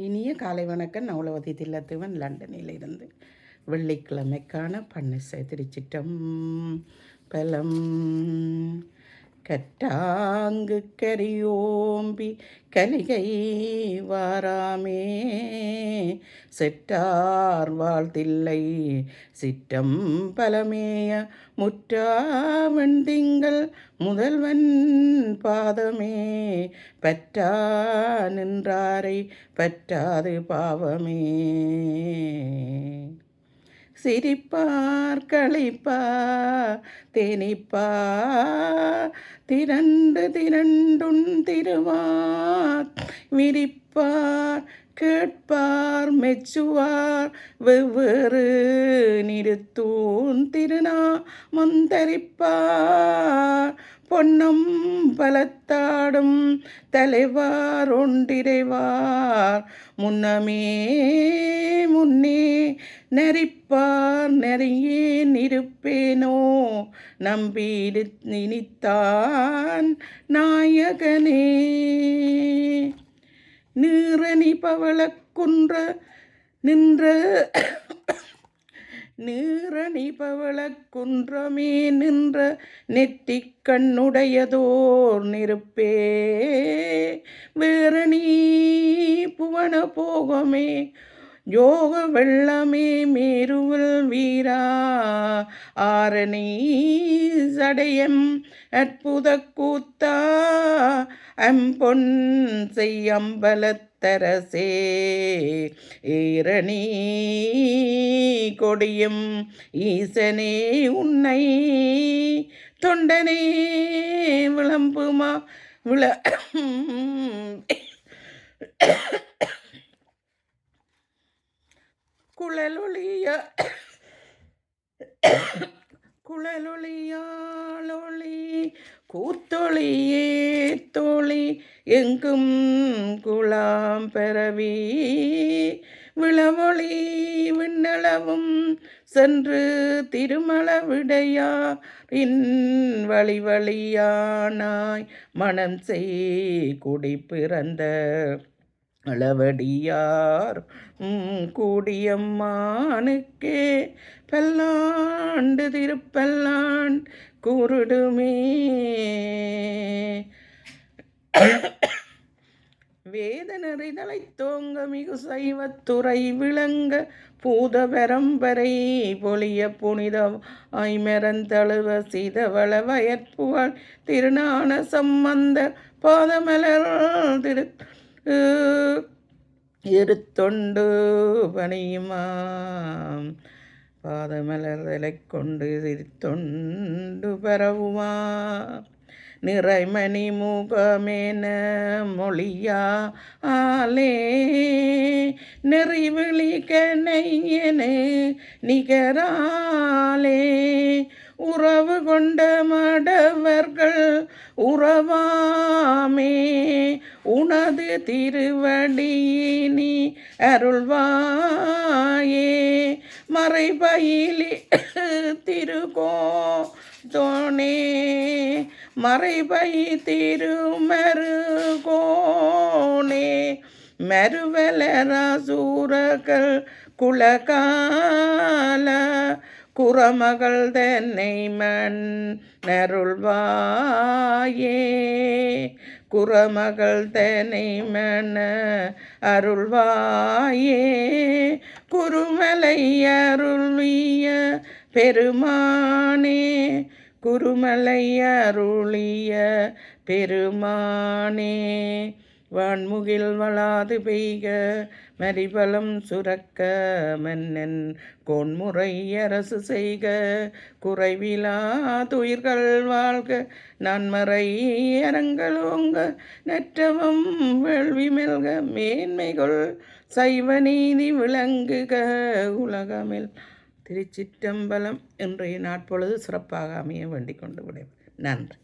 இனிய காலை வணக்கம். நவலவதி தில்லத்துவன். லண்டனில் இருந்து வெள்ளிக்கிழமைக்கான பன்னிசை திருச்சிட்டம் பலம். கற்றாங்கு கரியோம்பி கலிகை வாராமே. செற்றார் வாழ்த்தில்லை சிற்றம் பலமேய முற்றாவன் திங்கள் முதல்வன் பாதமே. பற்றா நின்றாரை பற்றாது பாவமே. சிரிப்பார் களிப்பா தேனிப்பா திரண்டு திரண்டுன் திருவார் விரிப்பார் கேட்பார் மெச்சுவார். வெவ்வேறு நிறுத்தூன் திருநா மந்தரிப்பார் பொன்னம் பலத்தாடும் தலைவார் ஒன்றிரைவார் முன்னமே முன்னே நெறிப்பார் நெறியே நிருப்பேனோ நம்பீடு நினைத்தான் நாயகனே. நீரணி பவளக்குன்ற நின்ற நீரணி பவளக்குன்றமே நின்ற நெத்தி கண்ணுடையதோர் நெருப்பே. வேரணி புவன போகமே யோக வெள்ளமே மேருவல் வீரா. ஆரணி சடையம் அற்புத கூத்தா. அம்பொன் செய்யம்பலத்தரசே ஈரணி கொடியும் ஈசனே உன்னை. தொண்டனே விளம்புமா? விள குழலொளிய குழலொளியாலொளி கூத்தொளியே தோழி எங்கும் குலாம் பெறவி விளவொளி விண்ணளவும் சென்று திருமல விடையா இன் வழி வழியானாய் மனம் செய் குடி பிறந்த அளவடியார் கூடியம்மானுக்கே பல்லாண்டு திருப்பல்லாண்ட் கூறுடுமே. வேதனறிதலை தோங்க மிகு சைவத்துறை விளங்க பூத பரம்பரை பொலிய புனித ஐமரந்தழுவ சிதவள வயற்புகழ் திருநான சம்பந்த பாதமலர் திரு இருத்தொண்டு பணியுமாம். பாதமலர்தலை கொண்டு சிரித்தொண்டு பரவுமா நிறைமணி முகமேன மொழியா ஆலே நெறிவிழி கனையனு நிகராலே உறவு கொண்ட மடவர்கள் உறவாமே உனது திருவடியினி அருள்வாயே. மறைபயிலி திருகோ தோணே மறைபை திருமருகோணே மறுவலராசூரகள் குலகால குறமகள் தன்னை மண் நருள்வாயே குறமகள் தன்னை மன அருள்வாயே. குருமலை அருள்விய பெருமானே குருமலை அருளிய பெருமானே. வான்முகில் வளாது பெய்க மரிபலம் சுரக்க மன்னன் கொன்முறை அரசு செய்க. குறைவிலா துயிர்கள் வாழ்க நன்மறை அரங்களோங்க நற்றவம் வேள்வி மெல்க மேன்மைகள் சைவ நீதி விளங்குக. உலகமில் திருச்சிற்றம்பலம் இன்றைய நாட்பொழுது சிறப்பாக அமைய வேண்டிக் கொண்டு விடையும் நன்றி.